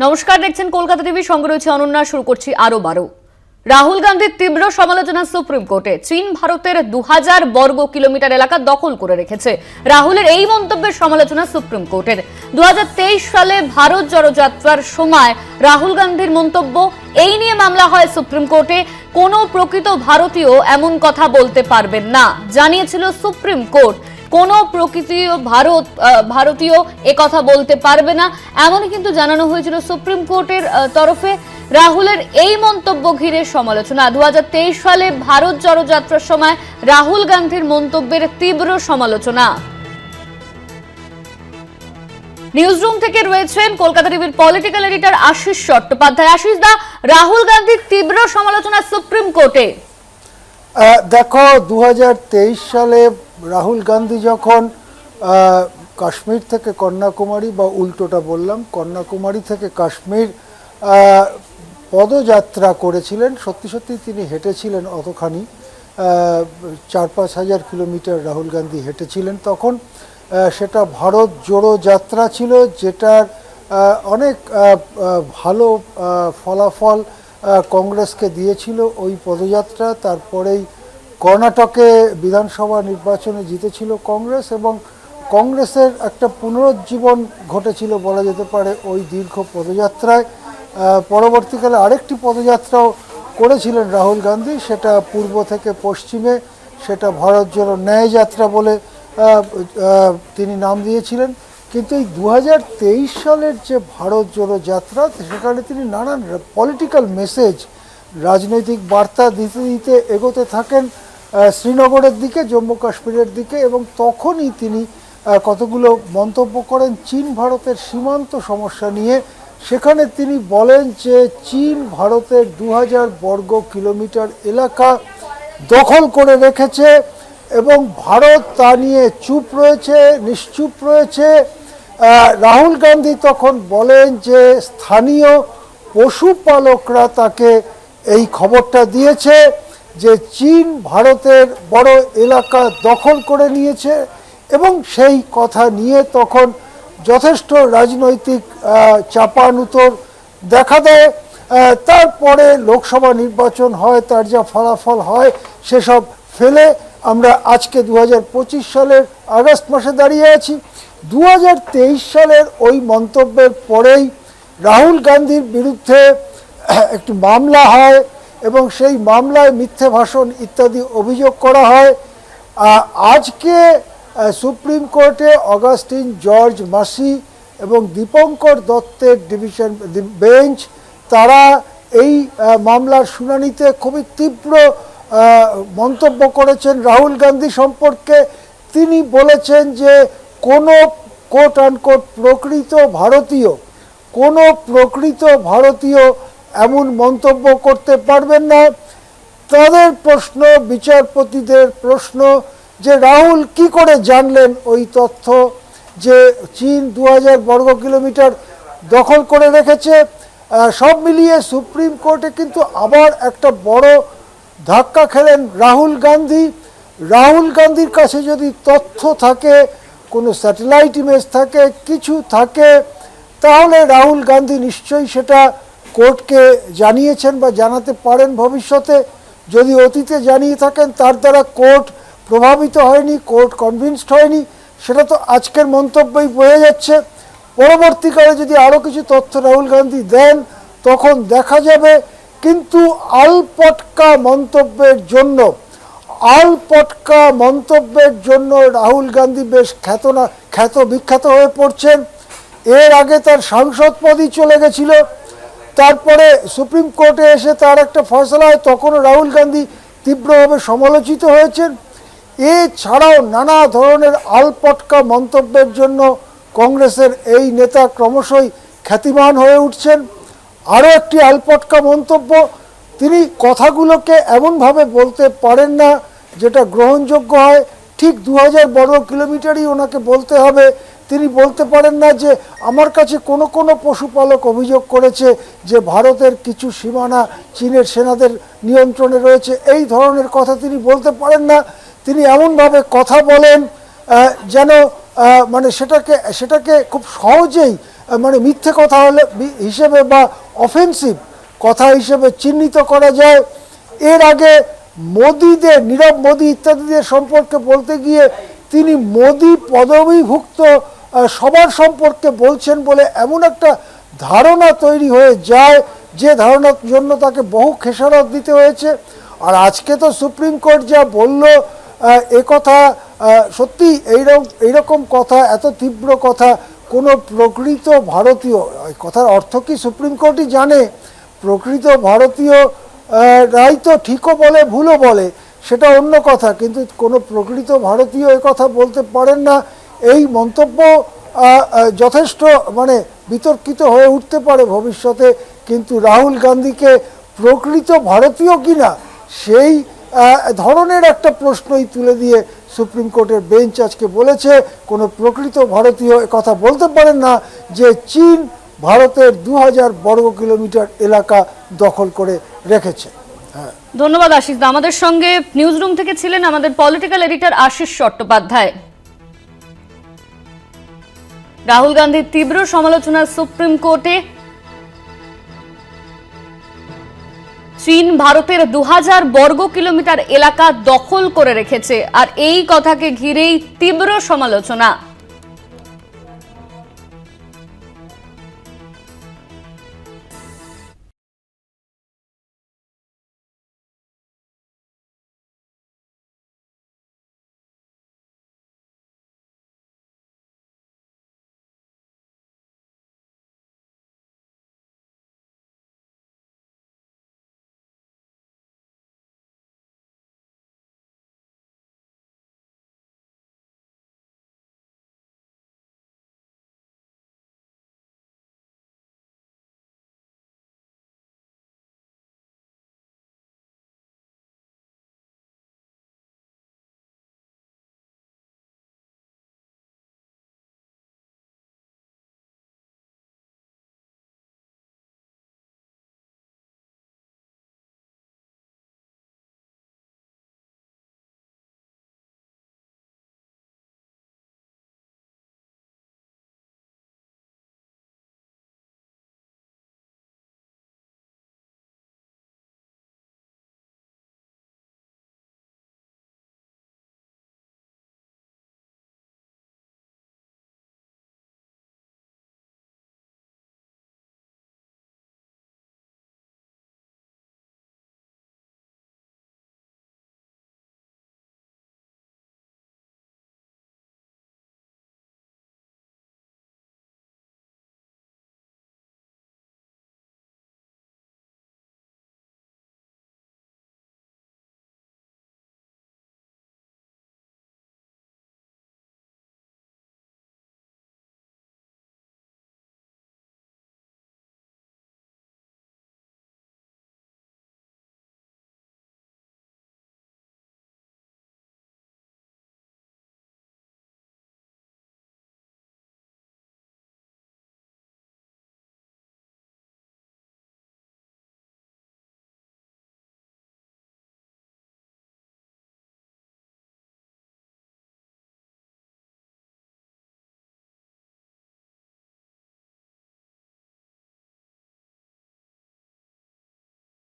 নমস্কার, দেখছেন কলকাতা টিভি, সঙ্গে রয়েছে অনন্যা, শুরু করছি আরও বারো। রাহুল গান্ধীর তীব্র সমালোচনা সুপ্রিম কোর্টে, চীন ভারতের দু হাজার বর্গ কিলোমিটার এলাকা দখল করে রেখেছে। রাহুলের এই মন্তব্যের সমালোচনা সুপ্রিম কোর্টের। দু হাজার তেইশ সালে ভারত জড়যাত্রার সময় রাহুল গান্ধীর মন্তব্য, এই নিয়ে মামলা হয় সুপ্রিম কোর্টে, কোনো প্রকৃত ভারতীয় এমন কথা বলতে পারবেন না, জানিয়েছিল সুপ্রিম কোর্ট। কোনো প্রকৃতীয় ভারত ভারতীয় কথা বলতে পারবে না। এমনই কিন্তু জানানো হয়েছিল সুপ্রিম কোর্টের তরফে রাহুলের এই মন্তব্য ঘিরে সমালোচনা। দুহাজার তেইশ সালে ভারত জড়যাত্রার সময় রাহুল গান্ধীর মন্তব্যের তীব্র সমালোচনা। নিউজরুম থেকে রয়েছেন কলকাতা টিভির পলিটিক্যাল এডিটর আশিস চট্টোপাধ্যায়। আশিস দা, রাহুল গান্ধীর তীব্র সমালোচনা সুপ্রিম কোর্টে। দেখো দু হাজার তেইশ সালে রাহুল গান্ধী যখন কাশ্মীর থেকে কন্যাকুমারী বা উল্টোটা বললাম, কন্যাকুমারী থেকে কাশ্মীর পদযাত্রা করেছিলেন, সত্যি সত্যি তিনি হেঁটেছিলেন অতখানি চার পাঁচ হাজার কিলোমিটার রাহুল গান্ধী হেঁটেছিলেন তখন সেটা ভারত জোড়ো যাত্রা ছিল, যেটার অনেক ভালো ফলাফল কংগ্রেসকে দিয়েছিল ওই পদযাত্রা, তারপরেই কর্ণাটকে বিধানসভা নির্বাচনে জিতেছিল কংগ্রেস এবং কংগ্রেসের একটা পুনরুজ্জীবন ঘটেছিল বলা যেতে পারে ওই দীর্ঘ পদযাত্রায়। পরবর্তীকালে আরেকটি পদযাত্রাও করেছিলেন রাহুল গান্ধী, সেটা পূর্ব থেকে পশ্চিমে, সেটা ভারত জোড়ো ন্যায় যাত্রা বলে তিনি নাম দিয়েছিলেন। কিন্তু এই দু হাজার তেইশ সালের যে ভারত জোড়ো যাত্রা, সেখানে তিনি নানান পলিটিক্যাল মেসেজ রাজনৈতিক বার্তা দিতে দিতে এগোতে থাকেন। শ্রীনগরের দিকে, জম্মু কাশ্মীরের দিকে, এবং তখনই তিনি কতগুলো মন্তব্য করেন, চীন ভারতের সীমান্ত সমস্যা নিয়ে। সেখানে তিনি বলেন যে, চীন ভারতের দু হাজার বর্গ কিলোমিটার এলাকা দখল করে রেখেছে, এবং ভারত তা নিয়ে চুপ রয়েছে, নিশ্চুপ রয়েছে। রাহুল গান্ধী তখন বলেন যে, স্থানীয় পশুপালকরা তাকে এই খবরটা দিয়েছে। যে চীন ভারতের বড় এলাকা দখল করে নিয়েছে এবং সেই কথা নিয়ে তখন যথেষ্ট রাজনৈতিক চাপানুতর দেখা দেয়। তারপরে লোকসভা নির্বাচন হয়, তার যা ফলাফল হয়, সেসব ফেলে আমরা আজকে দু হাজার পঁচিশ সালের আগস্ট মাসে দাঁড়িয়ে আছি। দু হাজার তেইশ সালের ওই মন্তব্যের পরেই রাহুল গান্ধীর বিরুদ্ধে একটি মামলা হয় এবং সেই মামলায় মিথ্যে ভাষণ ইত্যাদি অভিযোগ করা হয়। আজকে সুপ্রিম কোর্টে অগাস্টিন জর্জ মাসি এবং দীপঙ্কর দত্তের ডিভিশন বেঞ্চ, তারা এই মামলার শুনানিতে খুবই তীব্র মন্তব্য করেছেন। রাহুল গান্ধী সম্পর্কে তিনি বলেছেন যে, কোনো কোট আনকোট প্রকৃত ভারতীয়, কোনো প্রকৃত ভারতীয় এমন মন্তব্য করতে পারবেন না। তাদের প্রশ্ন, বিচারপতিদের প্রশ্ন, যে রাহুল কি করে জানলেন ওই তথ্য যে চীন দু হাজার বর্গ কিলোমিটার দখল করে রেখেছে সব মিলিয়ে সুপ্রিম কোর্টে কিন্তু আবার একটা বড় ধাক্কা খেলেন রাহুল গান্ধী। রাহুল গান্ধীর কাছে যদি তথ্য থাকে, কোনো স্যাটেলাইট ইমেজ থাকে, কিছু থাকে, তাহলে রাহুল গান্ধী নিশ্চয়ই সেটা কোর্টকে জানিয়েছেন বা জানাতে পারেন ভবিষ্যতে, যদি অতীতে জানিয়ে থাকেন তার দ্বারা কোর্ট প্রভাবিত হয়নি, কোর্ট কনভিন্সড হয়নি, সেটা তো আজকের মন্তব্যই বোঝা যাচ্ছে। পরবর্তীকালে যদি আরও কিছু তথ্য রাহুল গান্ধী দেন, তখন দেখা যাবে কিন্তু আলপটকা মন্তব্যের জন্য, আলপটকা মন্তব্যের জন্য রাহুল গান্ধী বেশ খ্যাত না, খ্যাত, বিখ্যাত হয়ে পড়ছেন। এর আগে তার সাংসদ পদই চলে গেছিল। তারপরে সুপ্রিম কোর্টে এসে তার একটা ফয়সলা হয়, তখনও রাহুল গান্ধী তীব্রভাবে সমালোচিত হয়েছেন। এছাড়াও নানা ধরনের আলপটকা মন্তব্যের জন্য কংগ্রেসের এই নেতা ক্রমশই খ্যাতিমান হয়ে উঠছেন। আরও একটি আলপটকা মন্তব্য, তিনি কথাগুলোকে এমনভাবে বলতে পারেন না, যেটা গ্রহণযোগ্য হয়। ঠিক দু হাজার বর্গ কিলোমিটারই ওনাকে বলতে হবে তিনি বলতে পারেন না যে আমার কাছে কোনো কোনো পশুপালক অভিযোগ করেছে যে ভারতের কিছু সীমানা চীনের সেনাদের নিয়ন্ত্রণে রয়েছে। এই ধরনের কথা তিনি বলতে পারেন না। তিনি এমনভাবে কথা বলেন যেন মানে সেটাকে সেটাকে খুব সহজেই মানে মিথ্যে কথা হলে হিসেবে বা অফেন্সিভ কথা হিসেবে চিহ্নিত করা যায়। এর আগে মোদিদের, নীরব মোদি ইত্যাদিদের সম্পর্কে বলতে গিয়ে তিনি মোদি পদবীভুক্ত সবার সম্পর্কে বলছেন বলে এমন একটা ধারণা তৈরি হয়ে যায় যে ধারণার জন্য তাকে বহু খেসারত দিতে হয়েছে। আর আজকে তো সুপ্রিম কোর্ট যা বলল এ কথা সত্যি এইরকম এইরকম কথা, এত তীব্র কথা, কোনো প্রকৃত ভারতীয় কথার অর্থ কি সুপ্রিম কোর্টই জানে? প্রকৃত ভারতীয় রাই তো ঠিকও বলে, ভুলও বলে, সেটা অন্য কথা, কিন্তু কোনো প্রকৃত ভারতীয় কথা বলতে পারেন না। এই মন্তব্য যথেষ্ট মানে বিতর্কিত হয়ে উঠতে পারে ভবিষ্যতে, কিন্তু রাহুল গান্ধীকে প্রকৃত ভারতীয় কিনা, সেই ধরনের একটা প্রশ্নই তুলে দিয়ে সুপ্রিম কোর্টের বেঞ্চ আজকে বলেছে, কোনো প্রকৃত ভারতীয় কথা বলতে পারেন না যে চীন ভারতের দু হাজার বর্গ কিলোমিটার এলাকা দখল করে রেখেছে। হ্যাঁ। ধন্যবাদ আশিস আমাদের সঙ্গে নিউজ রুম থেকে ছিলেন আমাদের পলিটিক্যাল এডিটর আশিস চট্টোপাধ্যায়। রাহুল গান্ধীর তীব্র সমালোচনা সুপ্রিম কোর্টে চীন ভারতের দু হাজার বর্গ কিলোমিটার এলাকা দখল করে রেখেছে। আর এই কথাকে ঘিরেই তীব্র সমালোচনা।